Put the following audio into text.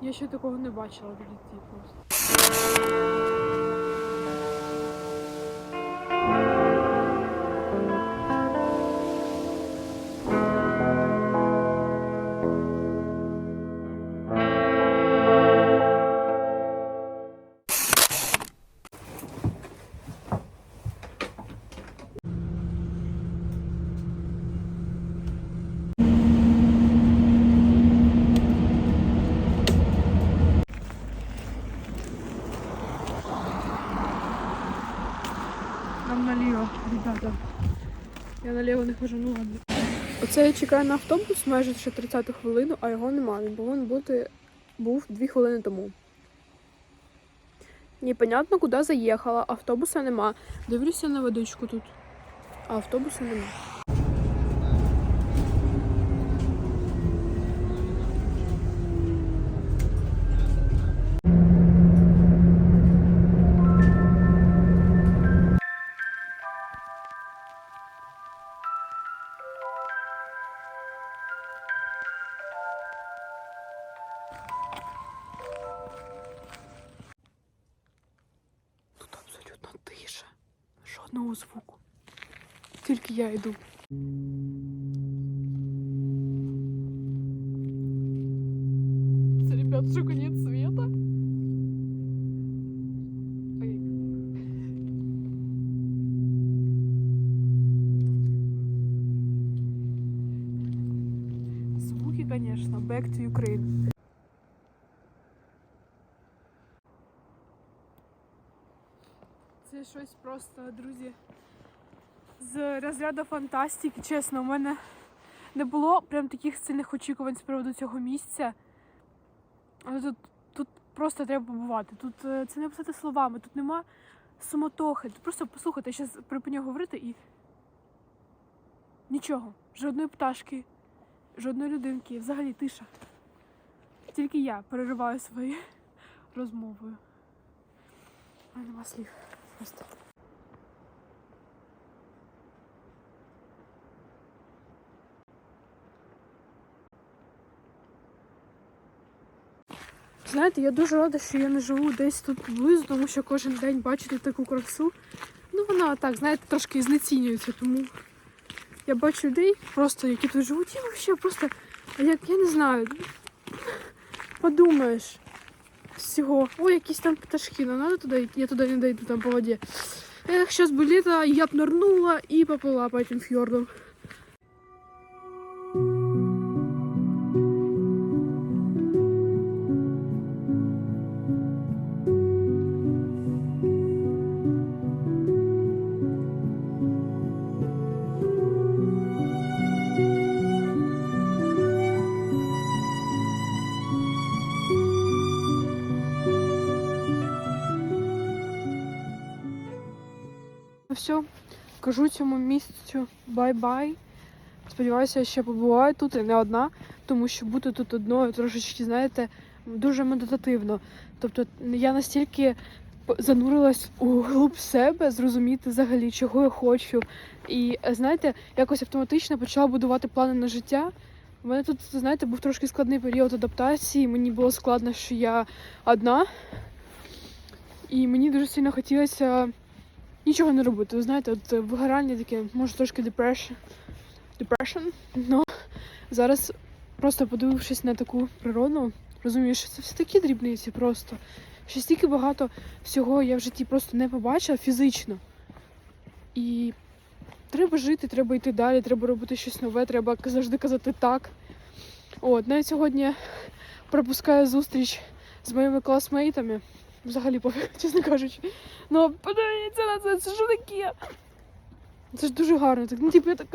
Я ще такого не бачила в житті просто. Я наліво не хожу, ну ладно. Оце я чекаю на автобус майже ще 30 хвилину, а його нема. Він повинен бути був 2 хвилини тому. Непонятно, куди заїхала, автобуса нема. Дивлюся на водичку тут, а автобуса нема. Жодного звуку. Тільки я йду. Це, ребят, що конець света? Звуки, конечно. Back to Ukraine. Це щось просто, друзі. З розряду фантастики, чесно, у мене не було прям таких сильних очікувань з приводу цього місця. Але тут, тут просто треба побувати. Тут е, це не описати словами, тут нема суматохи. Тут просто послухайте, я зараз припиню говорити і. Нічого. Жодної пташки, жодної людинки, взагалі тиша. Тільки я перериваю свої розмовою. А нема слів. Просто. Знаєте, я дуже рада, що я не живу десь тут поблизу, тому що кожен день бачити таку красу. Ну, вона так, знаєте, трошки знецінюється, тому я бачу людей, просто які тут живуть, і взагалі просто, як я не знаю, подумаєш всього. Ой, якісь там пташки, ну надо туди йти, я туди не дойду там по воді. Эх, сейчас бы лето, я б нырнула и поплыла по этим фьордам. Все, кажу цьому місцю бай-бай. Сподіваюся, я ще побуваю тут і не одна, тому що бути тут одною трошечки, знаєте, дуже медитативно. Тобто я настільки занурилась у глиб себе, зрозуміти взагалі, чого я хочу. І е, знаєте, якось автоматично почала будувати плани на життя. У мене тут, знаєте, був трошки складний період адаптації. Мені було складно, що я одна. І мені дуже сильно хотілося нічого не робити. Ви знаєте, от е, вигорання таке, може трошки depression. Depression. Но зараз просто подивившись на таку природу, розумію, що це все такі дрібниці просто. Що стільки багато всього я в житті просто не побачила фізично. І треба жити, треба йти далі, треба робити щось нове, треба завжди казати так. От, навіть сьогодні пропускаю зустріч з моїми класмейтами. Взагалі чесно кажучи. Ну, подивіться на це, це що таке? Це ж дуже гарно. Так, ну, типу, я так